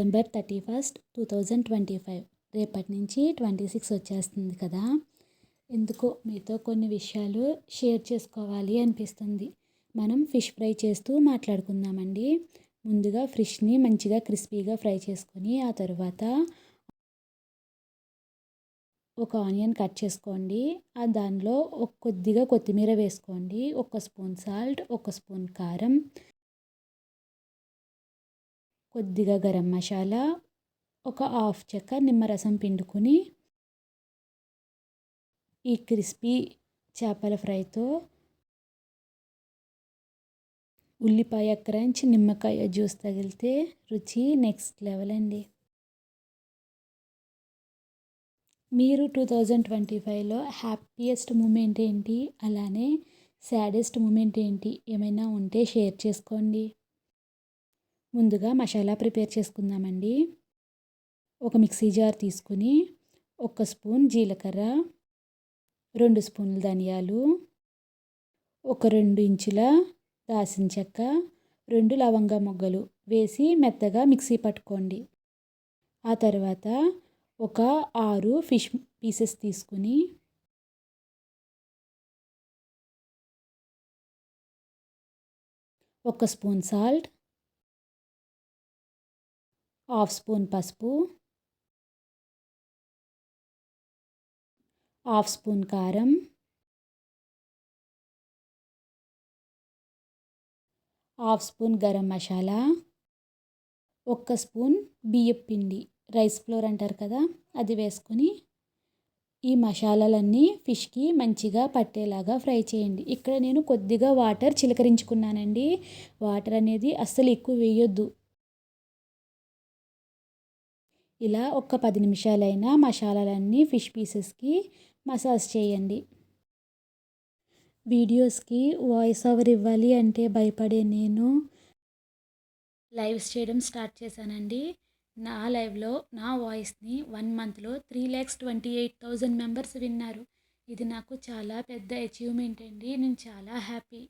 December thirty first two thousand twenty five రేపటి నుంచి twenty six వచ్చేస్తుంది కదా? ఎందుకో మీతో కొన్ని విషయాలు షేర్ చేసుకోవాలి అనిపిస్తుంది. మనం ఫిష్ ఫ్రై చేస్తూ మాట్లాడుకుందామండి. ముందుగా ఫిష్ని మంచిగా క్రిస్పీగా ఫ్రై చేసుకొని ఆ తర్వాత ఒక ఆనియన్ కట్ చేసుకోండి. ఆ దానిలో ఒక కొద్దిగా కొత్తిమీర వేసుకోండి. ఒక స్పూన్ సాల్ట్ ఒక స్పూన్ కారం కొద్దిగా గరం మసాలా ఒక హాఫ్ చెక్క నిమ్మరసం పిండుకొని ఈ క్రిస్పీ చేపల ఫ్రైతో ఉల్లిపాయ క్రంచ్ నిమ్మకాయ జ్యూస్ తగిలితే రుచి నెక్స్ట్ లెవెల్ అండి. మీరు టూ థౌజండ్ ట్వంటీ ఫైవ్లో హ్యాపీయెస్ట్ మూమెంట్ ఏంటి? అలానే సాడెస్ట్ మూమెంట్ ఏంటి? ఏమైనా ఉంటే షేర్ చేసుకోండి. ముందుగా మసాలా ప్రిపేర్ చేసుకుందామండి. ఒక మిక్సీ జార్ తీసుకుని ఒక స్పూన్ జీలకర్ర రెండు స్పూన్లు ధనియాలు ఒక రెండు ఇంచుల దాసిన చెక్క రెండు లవంగ మొగ్గలు వేసి మెత్తగా మిక్సీ పట్టుకోండి. ఆ తర్వాత ఒక ఆరు ఫిష్ పీసెస్ తీసుకుని ఒక స్పూన్ సాల్ట్ హాఫ్ స్పూన్ పసుపు హాఫ్ స్పూన్ కారం హాఫ్ స్పూన్ గరం మసాలా ఒక్క స్పూన్ బియ్యం పిండి రైస్ ఫ్లోర్ అంటారు కదా అది వేసుకొని ఈ మసాలాలన్నీ ఫిష్కి మంచిగా పట్టేలాగా ఫ్రై చేయండి. ఇక్కడ నేను కొద్దిగా వాటర్ చిలకరించుకున్నానండి. వాటర్ అనేది అస్సలు ఎక్కువ వేయొద్దు. ఇలా ఒక పది నిమిషాలైనా మసాలాలన్నీ ఫిష్ పీసెస్కి మసాజ్ చేయండి. వీడియోస్కి వాయిస్ ఓవర్ ఇవ్వాలి అంటే భయపడే నేను. లైవ్స్ చేయడం స్టార్ట్ చేశానండి. నా లైవ్లో నా వాయిస్ని వన్ మంత్లో three lakhs twenty eight thousand members విన్నారు. ఇది నాకు చాలా పెద్ద అచీవ్మెంట్ అండి. నేను చాలా హ్యాపీ.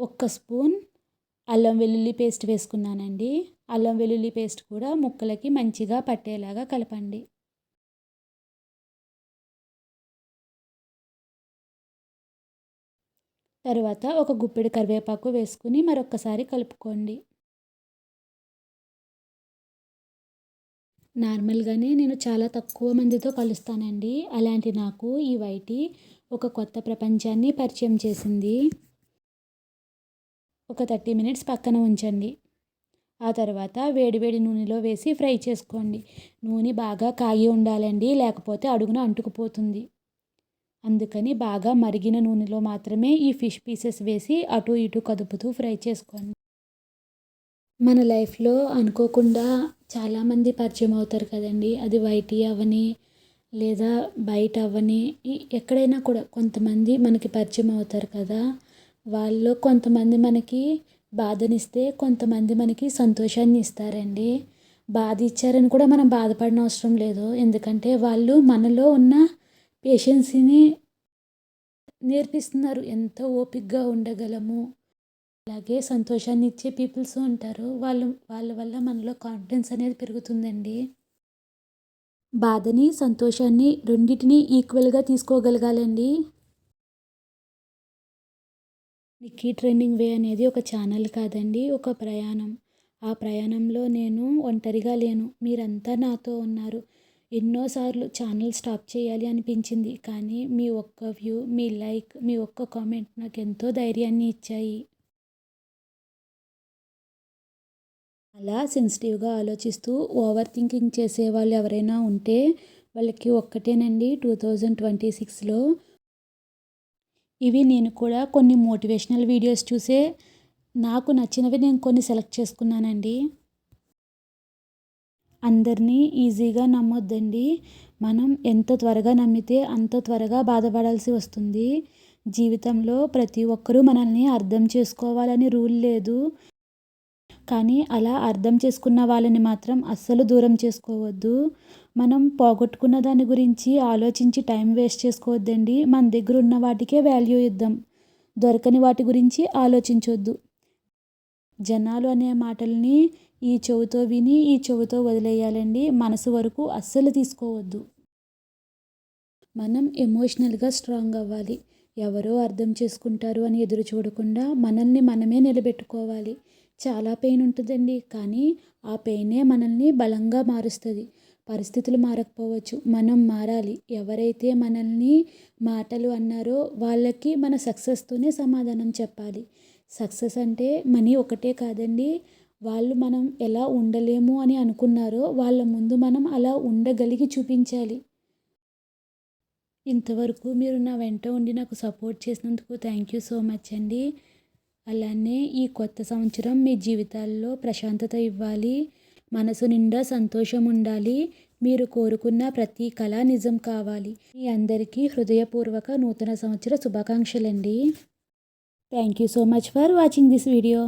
ఒక్క స్పూన్ అల్లం వెల్లుల్లి పేస్ట్ వేసుకున్నానండి. అల్లం వెల్లుల్లి పేస్ట్ కూడా ముక్కలకి మంచిగా పట్టేలాగా కలపండి. తర్వాత ఒక గుప్పెడు కరివేపాకు వేసుకుని మరొకసారి కలుపుకోండి. నార్మల్గానే నేను చాలా తక్కువ మందితో కలుస్తానండి. అలాంటి నాకు ఈ వైటి ఒక కొత్త ప్రపంచాన్ని పరిచయం చేసింది. ఒక థర్టీ మినిట్స్ పక్కన ఉంచండి. ఆ తర్వాత వేడివేడి నూనెలో వేసి ఫ్రై చేసుకోండి. నూనె బాగా కాగి ఉండాలండి లేకపోతే అడుగున అంటుకుపోతుంది. అందుకని బాగా మరిగిన నూనెలో మాత్రమే ఈ ఫిష్ పీసెస్ వేసి అటు ఇటు కదుపుతూ ఫ్రై చేసుకోండి. మన లైఫ్లో అనుకోకుండా చాలామంది పరిచయం అవుతారు కదండి. అది వైటీ అవని లేదా బయట అవని ఎక్కడైనా కూడా కొంతమంది మనకి పరిచయం అవుతారు కదా. వాళ్ళు కొంతమంది మనకి బాధనిస్తే కొంతమంది మనకి సంతోషాన్ని ఇస్తారండి. బాధ ఇచ్చారని కూడా మనం బాధపడిన అవసరం లేదు. ఎందుకంటే వాళ్ళు మనలో ఉన్న పేషెన్సీని నేర్పిస్తున్నారు. ఎంత ఓపికగా ఉండగలము. అలాగే సంతోషాన్ని ఇచ్చే పీపుల్స్ ఉంటారు. వాళ్ళు వాళ్ళ వల్ల మనలో కాన్ఫిడెన్స్ అనేది పెరుగుతుందండి. బాధని సంతోషాన్ని రెండింటిని ఈక్వల్గా తీసుకోగలగాలండి. నిక్కీ ట్రైనింగ్ వే అనేది ఒక ఛానల్ కాదండి ఒక ప్రయాణం. ఆ ప్రయాణంలో నేను ఒంటరిగా లేను. మీరంతా నాతో ఉన్నారు. ఎన్నోసార్లు ఛానల్ స్టాప్ చేయాలి అనిపించింది. కానీ మీ ఒక్క వ్యూ మీ లైక్ మీ ఒక్క కామెంట్ నాకు ఎంతో ధైర్యాన్ని ఇచ్చాయి. అలా సెన్సిటివ్గా ఆలోచిస్తూ ఓవర్ థింకింగ్ చేసే వాళ్ళు ఎవరైనా ఉంటే వాళ్ళకి ఒక్కటేనండి. టూ థౌజండ్ ట్వంటీ సిక్స్లో ఇవి నేను కూడా కొన్ని మోటివేషనల్ వీడియోస్ చూసే నాకు నచ్చినవి నేను కొన్ని సెలెక్ట్ చేసుకున్నానండి. అందరినీ ఈజీగా నమ్మొద్దండి. మనం ఎంత త్వరగా నమ్మితే అంత త్వరగా బాధపడాల్సి వస్తుంది. జీవితంలో ప్రతి ఒక్కరూ మనల్ని అర్థం చేసుకోవాలని రూల్ లేదు. కానీ అలా అర్థం చేసుకున్న వాళ్ళని మాత్రం అస్సలు దూరం చేసుకోవద్దు. మనం పోగొట్టుకున్న దాని గురించి ఆలోచించి టైం వేస్ట్ చేసుకోవద్దండి. మన దగ్గర ఉన్న వాటికే వాల్యూ ఇద్దాం. దొరకని వాటి గురించి ఆలోచించొద్దు. జనాలు అనే మాటల్ని ఈ చెవితో విని ఈ చెవితో వదిలేయాలండి. మనసు వరకు అస్సలు తీసుకోవద్దు. మనం ఎమోషనల్గా స్ట్రాంగ్ అవ్వాలి. ఎవరో అర్థం చేసుకుంటారు అని ఎదురు చూడకుండా మనల్ని మనమే నిలబెట్టుకోవాలి. చాలా పెయిన్ ఉంటుందండి. కానీ ఆ పెయినే మనల్ని బలంగా మారుస్తుంది. పరిస్థితులు మారకపోవచ్చు. మనం మారాలి. ఎవరైతే మనల్ని మాటలు అన్నారో వాళ్ళకి మన సక్సెస్తోనే సమాధానం చెప్పాలి. సక్సెస్ అంటే మనీ ఒకటే కాదండి. వాళ్ళు మనం ఎలా ఉండలేము అని అనుకున్నారో వాళ్ళ ముందు మనం అలా ఉండగలిగి చూపించాలి. ఇంతవరకు మీరు నా వెంట ఉండి నాకు సపోర్ట్ చేసినందుకు థ్యాంక్ యూ సో మచ్ అండి. అలానే ఈ కొత్త సంవత్సరం మీ జీవితాల్లో ప్రశాంతత ఇవ్వాలి మనసు నిండా సంతోషం ఉండాలి మీరు కోరుకున్న ప్రతి కళ నిజం కావాలి. మీ అందరికీ హృదయపూర్వక నూతన సంవత్సర శుభాకాంక్షలండి. Thank you so much for watching this video.